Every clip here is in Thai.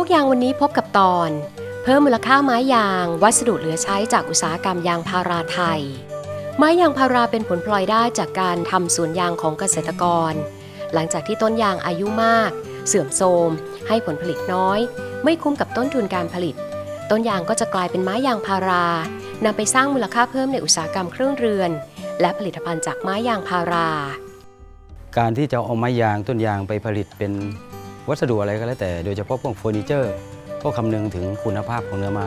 โลกยางวันนี้พบกับตอน เพิ่มมูลค่าไม้ยาง วัสดุเหลือใช้จากอุตสาหกรรมยางพาราไทย ไม้ยางพาราเป็นผลพลอยได้จากการทำสวนยางของเกษตรกร หลังจากที่ต้นยางอายุมาก เสื่อมโทรมให้ผลผลิตน้อย ไม่คุ้มกับต้นทุนการผลิต ต้นยางก็จะกลายเป็นไม้ยางพารานำไปสร้างมูลค่าเพิ่มในอุตสาหกรรมเครื่องเรือน และผลิตภัณฑ์จากไม้ยางพารา การที่จะเอาไม้ยางต้นยางไปผลิตเป็น วัสดุอะไรก็แล้วแต่โดยเฉพาะพวกเฟอร์นิเจอร์ ก็คำนึงถึงคุณภาพของเนื้อไม้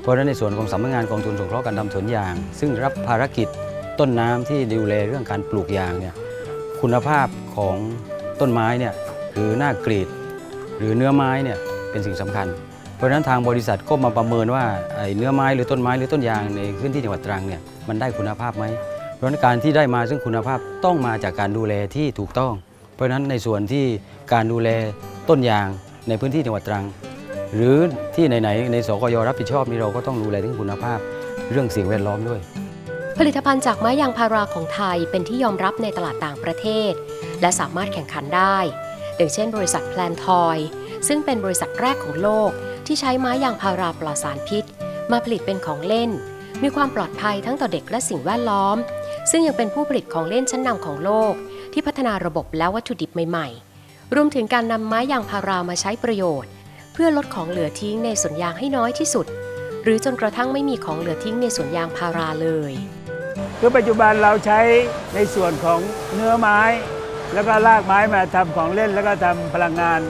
เพราะฉะนั้นในส่วนของสำนักงานกองทุนสงเคราะห์การทำสวนยาง ซึ่งรับภารกิจต้นน้ำที่ดูแลเรื่องการปลูกยางเนี่ยคุณภาพของต้นไม้เนี่ยหรือหน้ากรีด หรือเนื้อไม้เนี่ยเป็นสิ่งสำคัญ เพราะฉะนั้นทางบริษัทก็มาประเมินว่าไอ้เนื้อไม้หรือต้นไม้หรือต้นยางในพื้นที่จังหวัดตรังเนี่ยมันได้คุณภาพไหมเพราะนั้นการที่ได้มาซึ่งคุณภาพต้องมาจากการดูแลที่ถูกต้อง ราะฉะนั้นในส่วนที่การดูแลต้นยางในพื้นที่จังหวัดตรัง หรือที่ไหนๆในสกยรับผิดชอบนี่เราก็ต้องดูแลถึงคุณภาพเรื่องสิ่งแวดล้อมด้วย ผลิตภัณฑ์จากไม้ยางพาราของไทยเป็นที่ยอมรับในตลาดต่างประเทศ และสามารถแข่งขันได้อย่างเช่น บริษัทแพลนทอยซึ่งเป็นบริษัทแรกของโลกที่ใช้ไม้ยางพาราปลอดสารพิษ มาผลิตเป็นของเล่น มีความปลอดภัยทั้งต่อเด็กและสิ่งแวดล้อม ซึ่งยังเป็นผู้ผลิตของเล่นชั้นนำของโลก ที่พัฒนาระบบและวัตถุดิบใหม่ๆ รวมถึงการนำไม้ยางพารามาใช้ประโยชน์ เพื่อลดของเหลือทิ้งในสวนยางให้น้อยที่สุด หรือจนกระทั่งไม่มีของเหลือทิ้งในสวนยางพาราเลยคือปัจจุบันเราใช้ในส่วนของเนื้อไม้ แล้วก็รากไม้มาทำของเล่นแล้วก็ทำพลังงาน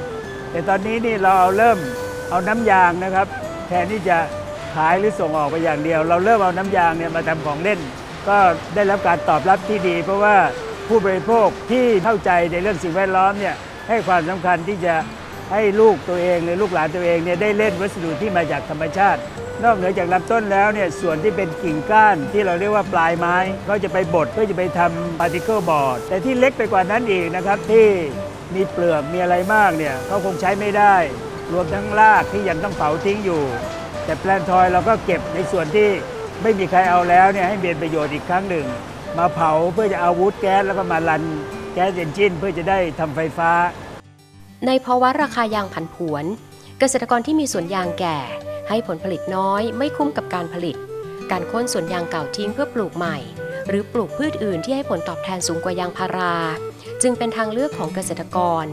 แต่ตอนนี้นี่เราเอาเริ่มเอาน้ำยางนะครับ แทนที่จะขายหรือส่งออกไปอย่างเดียว เราเริ่มเอาน้ำยางเนี่ยมาทำของเล่น ก็ได้รับการตอบรับที่ดี เพราะว่า ผู้บริโภคที่เข้าใจในเรื่องสิ่งแวดล้อมเนี่ยให้ความสำคัญที่จะให้ลูกตัวเองหรือลูกหลานตัวเองเนี่ยได้เล่นวัสดุที่มาจากธรรมชาติ นอกเหนือจากลำต้นแล้วเนี่ยส่วนที่เป็นกิ่งก้านที่เราเรียกว่าปลายไม้ก็จะไปบดเพื่อจะไปทำพาร์ติเคิลบอร์ดแต่ที่เล็กไปกว่านั้นอีกนะครับที่มีเปลือกมีอะไรมากเนี่ยเขาคงใช้ไม่ได้ รวมทั้งรากที่ยังต้องเผาทิ้งอยู่ แต่แปลนทอยเราก็เก็บในส่วนที่ไม่มีใครเอาแล้วเนี่ยให้เป็นประโยชน์อีกครั้งหนึ่ง มาเผาเพื่อจะเอาวูดแก๊สแล้วก็มารันแก๊สเอนจินเพื่อจะได้ทำไฟฟ้า ในภาวะราคายางผันผวน เกษตรกรที่มีสวนยางแก่ ให้ผลผลิตน้อยไม่คุ้มกับการผลิต การโค่นสวนยางเก่าทิ้งเพื่อปลูกใหม่ หรือปลูกพืชอื่นที่ให้ผลตอบแทนสูงกว่ายางพารา จึงเป็นทางเลือกของเกษตรกร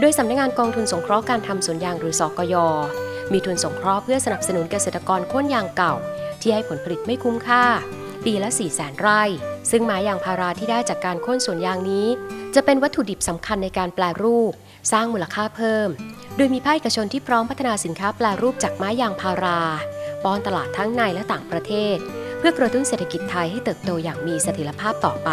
โดยสำนักงานกองทุนสงเคราะห์การทำสวนยางหรือสกยมีทุนสงเคราะห์เพื่อสนับสนุนเกษตรกรโค่นยางเก่า ที่ให้ผลผลิตไม่คุ้มค่า ปีละ4 0 0แสนไร่ ซึ่งไม้ยางพาราที่ได้จากการโค่นสวนยางนี้ จะเป็นวัตถุดิบสำคัญในการแปลรูป สร้างมูลค่าเพิ่ม โดยมีภาคเอกชนที่พร้อมพัฒนาสินค้าแปลรูปจากไม้ยางพาราป้อนตลาดทั้งในและต่างประเทศ เพื่อกระตุ้นเศรษฐกิจไทยให้เติบโตอย่างมีเสถียรภาพต่อไป